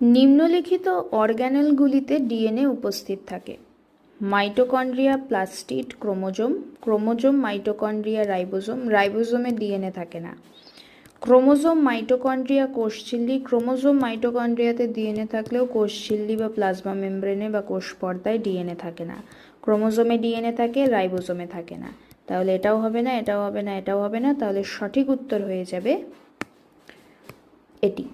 নিম্নলিখিত অর্গ্যানেলগুলিতে ডিএনএ উপস্থিত থাকে। Mitochondria plastid chromosome chromosome mitochondria ribosome, রাইবোজোমে DNA থাকে না। ক্রোমোজোম মাইটোকন্ড্রিয়া কোষঝিল্লি, ক্রোমোজোম মাইটোকন্ড্রিয়াতে ডিএনএ থাকলেও কোষঝিল্লি বা প্লাজমা মেমব্রেনে বা কোষ পর্দায় ডিএনএ থাকে না। ক্রোমোজোমে ডিএনএ থাকে, রাইবোজোমে থাকে না। তাহলে এটাও হবে না, এটাও হবে না, এটাও হবে না, তাহলে সঠিক উত্তর হয়ে যাবে এটি।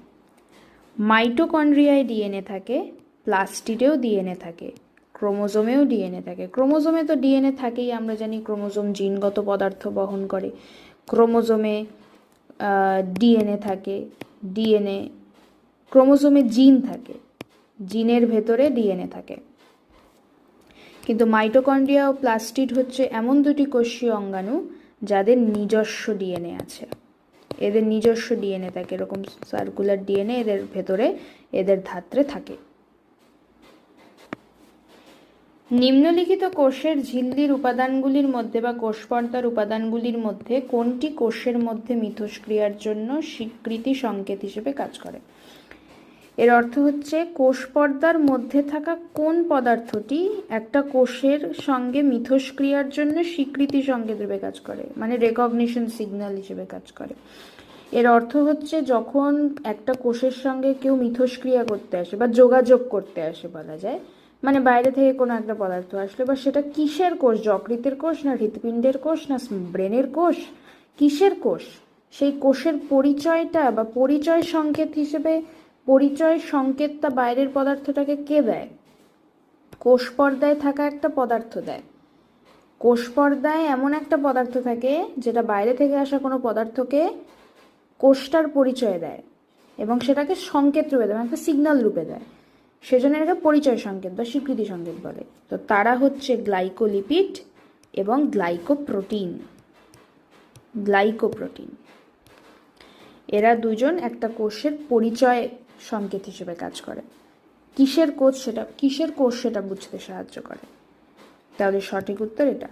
মাইটোকন্ড্রিয়ায় ডিএনএ থাকে, প্লাস্টিডেও ডিএনএ থাকে, ক্রোমোজোমেও ডিএনএ থাকে। ক্রোমোজোমে তো ডিএনএ থাকেই, আমরা জানি ক্রোমোজোম জিনগত পদার্থ বহন করে। ক্রোমোজোমে ডিএনএ থাকে, ডিএনএ, ক্রোমোজোমে জিন থাকে, জিনের ভেতরে ডিএনএ থাকে। কিন্তু মাইটোকন্ড্রিয়া ও প্লাস্টিড হচ্ছে এমন দুটি কোষীয় অঙ্গাণু যাদের নিজস্ব ডিএনএ আছে। এদের নিজস্ব ডিএনএ থাকে, এরকম সার্কুলার ডিএনএ এদের ভেতরে, এদের ধাত্রে থাকে। নিম্নলিখিত কোষের ঝিল্লির উপাদানগুলির মধ্যে বা কোষপর্দার উপাদানগুলির মধ্যে কোনটি কোষের মধ্যে মিথস্ক্রিয়ার জন্য স্বীকৃতি সংকেত হিসেবে কাজ করে? এর অর্থ হচ্ছে কোষ পর্দার মধ্যে থাকা কোন পদার্থটি একটা কোষের সঙ্গে মিথস্ক্রিয়ার জন্য স্বীকৃতি সংকেত হিসেবে কাজ করে মানে রেকগনিশন সিগন্যাল হিসেবে কাজ করে। এর অর্থ হচ্ছে যখন একটা কোষের সঙ্গে কেউ মিথস্ক্রিয়া করতে আসে বা যোগাযোগ করতে আসে বলা যায় মানে বাইরে থেকে কোনো একটা পদার্থ আসলে বা সেটা কিসের কোষ, যকৃতের কোষ না হৃৎপিণ্ডের কোষ না ব্রেনের কোষ, কিসের কোষ? সেই কোষের পরিচয়টা বা পরিচয় সংকেত হিসেবে পরিচয় সংকেতটা বাইরের পদার্থটাকে কে দেয়? কোষ পর্দায় থাকা একটা পদার্থ দেয়। কোষ পর্দায় এমন একটা পদার্থ থাকে যেটা বাইরে থেকে আসা কোনো পদার্থকে কোষটার পরিচয় দেয় এবং সেটাকে সংকেত রূপে দেয় মানে একটা সিগন্যাল রূপে দেয়। সেজন্য এটাকে পরিচয় সংকেত বা স্বীকৃতি সংকেত বলে। তো তারা হচ্ছে গ্লাইকোলিপিড এবং গ্লাইকোপ্রোটিন। গ্লাইকোপ্রোটিন। এরা দুজন একটা কোষের পরিচয় সংকেত হিসেবে কাজ করে। কিসের কোচ সেটা কিসের কোষ সেটা বুঝতে সাহায্য করে? তাহলে সঠিক উত্তর এটা।